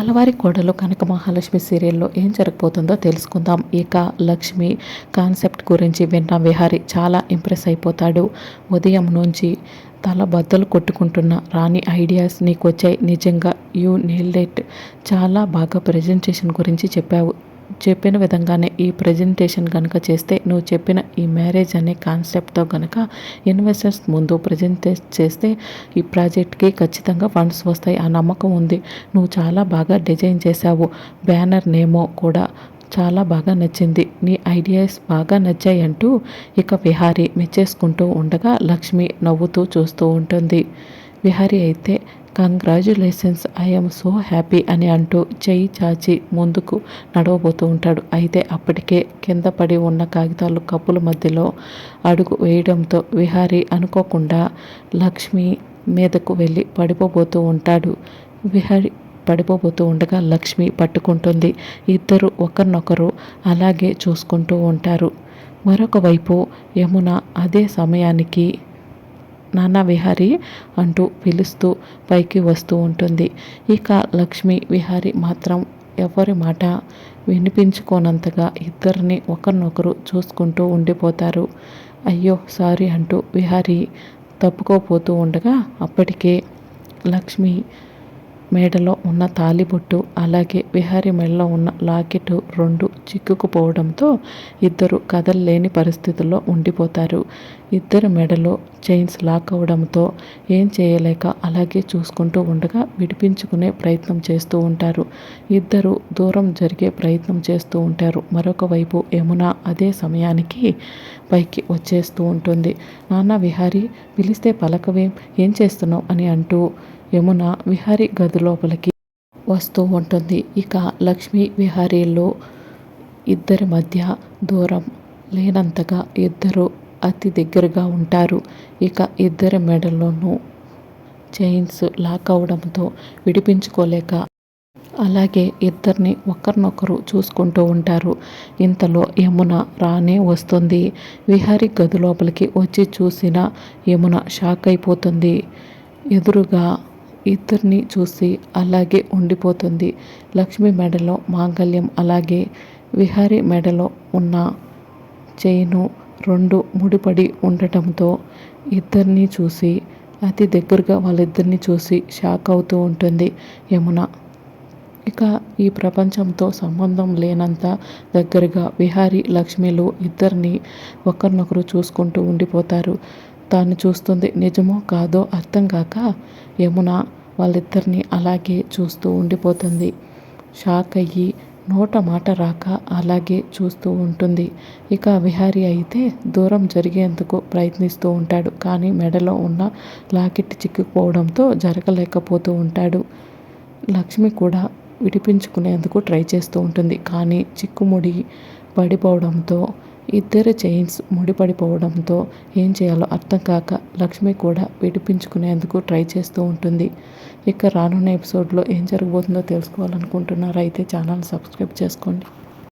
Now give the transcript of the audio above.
కలవారి కోడలు కనక మహాలక్ష్మి సీరియల్లో ఏం జరగబోతుందో తెలుసుకుందాం. ఇక లక్ష్మి కాన్సెప్ట్ గురించి విన్న విహారి చాలా ఇంప్రెస్ అయిపోతాడు. ఉదయం నుంచి తల బద్దలు కొట్టుకుంటున్న రాణి ఐడియాస్ నీకు వచ్చాయి నిజంగా యూ నీల్డెట్ చాలా బాగా ప్రజెంటేషన్ గురించి చెప్పావు. చెప్పిన విధంగానే ఈ ప్రజెంటేషన్ కనుక చేస్తే నువ్వు చెప్పిన ఈ మ్యారేజ్ అనే కాన్సెప్ట్తో కనుక ఇన్వెస్టర్స్ ముందు ప్రజెంట్ చేస్తే ఈ ప్రాజెక్ట్కి ఖచ్చితంగా ఫండ్స్ వస్తాయి. ఆ నమ్మకం ఉంది. నువ్వు చాలా బాగా డిజైన్ చేశావు. బ్యానర్ నేమో కూడా చాలా బాగా నచ్చింది. నీ ఐడియాస్ బాగా నచ్చాయి అంటూ ఇక విహారీ మెచ్చేసుకుంటూ ఉండగా లక్ష్మి నవ్వుతూ చూస్తూ ఉంటుంది. విహారీ అయితే కంగ్రాచులేషన్స్ ఐఎమ్ సో హ్యాపీ అని అంటూ చెయ్యి చాచి ముందుకు నడవబోతూ ఉంటాడు. అయితే అప్పటికే కింద పడి ఉన్న కాగితాలు కప్పుల మధ్యలో అడుగు వేయడంతో విహారీ అనుకోకుండా లక్ష్మి మీదకు వెళ్ళి పడిపోబోతూ ఉంటాడు. విహారీ పడిపోబోతూ ఉండగా లక్ష్మి పట్టుకుంటుంది. ఇద్దరు ఒకరినొకరు అలాగే చూసుకుంటూ ఉంటారు. మరొక వైపు యమున అదే సమయానికి నాన్న విహారి అంటూ పిలుస్తూ పైకి వస్తూ ఉంటుంది. ఇక లక్ష్మి విహారి మాత్రం ఎవరి మాట వినిపించుకోనంతగా ఇద్దరిని ఒకరినొకరు చూసుకుంటూ ఉండిపోతారు. అయ్యో సారీ అంటూ విహారి తప్పుకోపోతూ ఉండగా అప్పటికే లక్ష్మి మేడలో ఉన్న తాలిబొట్టు అలాగే విహారి మెడలో ఉన్న లాకెట్ రెండు చిక్కుకుపోవడంతో ఇద్దరు కదలలేని పరిస్థితుల్లో ఉండిపోతారు. ఇద్దరు మెడలో చైన్స్ లాక్ అవడంతో ఏం చేయలేక అలాగే చూసుకుంటూ ఉండగా విడిపించుకునే ప్రయత్నం చేస్తూ ఉంటారు. ఇద్దరు దూరం జరిగే ప్రయత్నం చేస్తూ ఉంటారు. మరొక వైపు యమున అదే సమయానికి పైకి వచ్చేస్తూ ఉంటుంది. నాన్న విహారీ పిలిస్తే పలకవేం? ఏం చేస్తున్నావు? అని అంటూ యమున విహారీ గది లోపలికి వస్తూ ఉంటుంది. ఇక లక్ష్మీ విహారీలో ఇద్దరి మధ్య దూరం లేనంతగా ఇద్దరు అతి దగ్గరగా ఉంటారు. ఇక ఇద్దరి మెడల్లోనూ చైన్స్ లాక్ అవడంతో విడిపించుకోలేక అలాగే ఇద్దరిని ఒకరినొకరు చూసుకుంటూ ఉంటారు. ఇంతలో యమున రానే వస్తుంది. విహారి గది లోపలికి వచ్చి చూసిన యమున షాక్ అయిపోతుంది. ఎదురుగా ఇద్దరిని చూసి అలాగే ఉండిపోతుంది. లక్ష్మి మెడలో మాంగళ్యం అలాగే విహారి మెడలో ఉన్న చైను రెండు ముడిపడి ఉండటంతో ఇద్దరిని చూసి అతి దగ్గరగా వాళ్ళిద్దరిని చూసి షాక్ అవుతూ ఉంటుంది యమున. ఇక ఈ ప్రపంచంతో సంబంధం లేనంత దగ్గరగా విహారీ లక్ష్మిలు ఇద్దరిని ఒకరినొకరు చూసుకుంటూ ఉండిపోతారు. తాను చూస్తుంది. నిజమో కాదో అర్థం కాక యమున వాళ్ళిద్దరిని అలాగే చూస్తూ ఉండిపోతుంది. షాక్ అయ్యి నోట మాట రాక అలాగే చూస్తూ ఉంటుంది. ఇక విహారీ అయితే దూరం జరిగేందుకు ప్రయత్నిస్తూ ఉంటాడు. కానీ మెడలో ఉన్న లాకెట్ చిక్కుకుపోవడంతో జరగలేకపోతూ ఉంటాడు. లక్ష్మి కూడా విడిపించుకునేందుకు ట్రై చేస్తూ ఉంటుంది. కానీ చిక్కుముడి పడిపోవడంతో ఇద్దరు చైన్స్ ముడిపడిపోవడంతో ఏం చేయాలో అర్థం కాక లక్ష్మి కూడా విడిపించుకునేందుకు ట్రై చేస్తూ ఉంటుంది. ఇక రానున్న ఎపిసోడ్లో ఏం జరగబోతుందో తెలుసుకోవాలనుకుంటున్నారైతే అయితే ఛానల్ సబ్స్క్రైబ్ చేసుకోండి.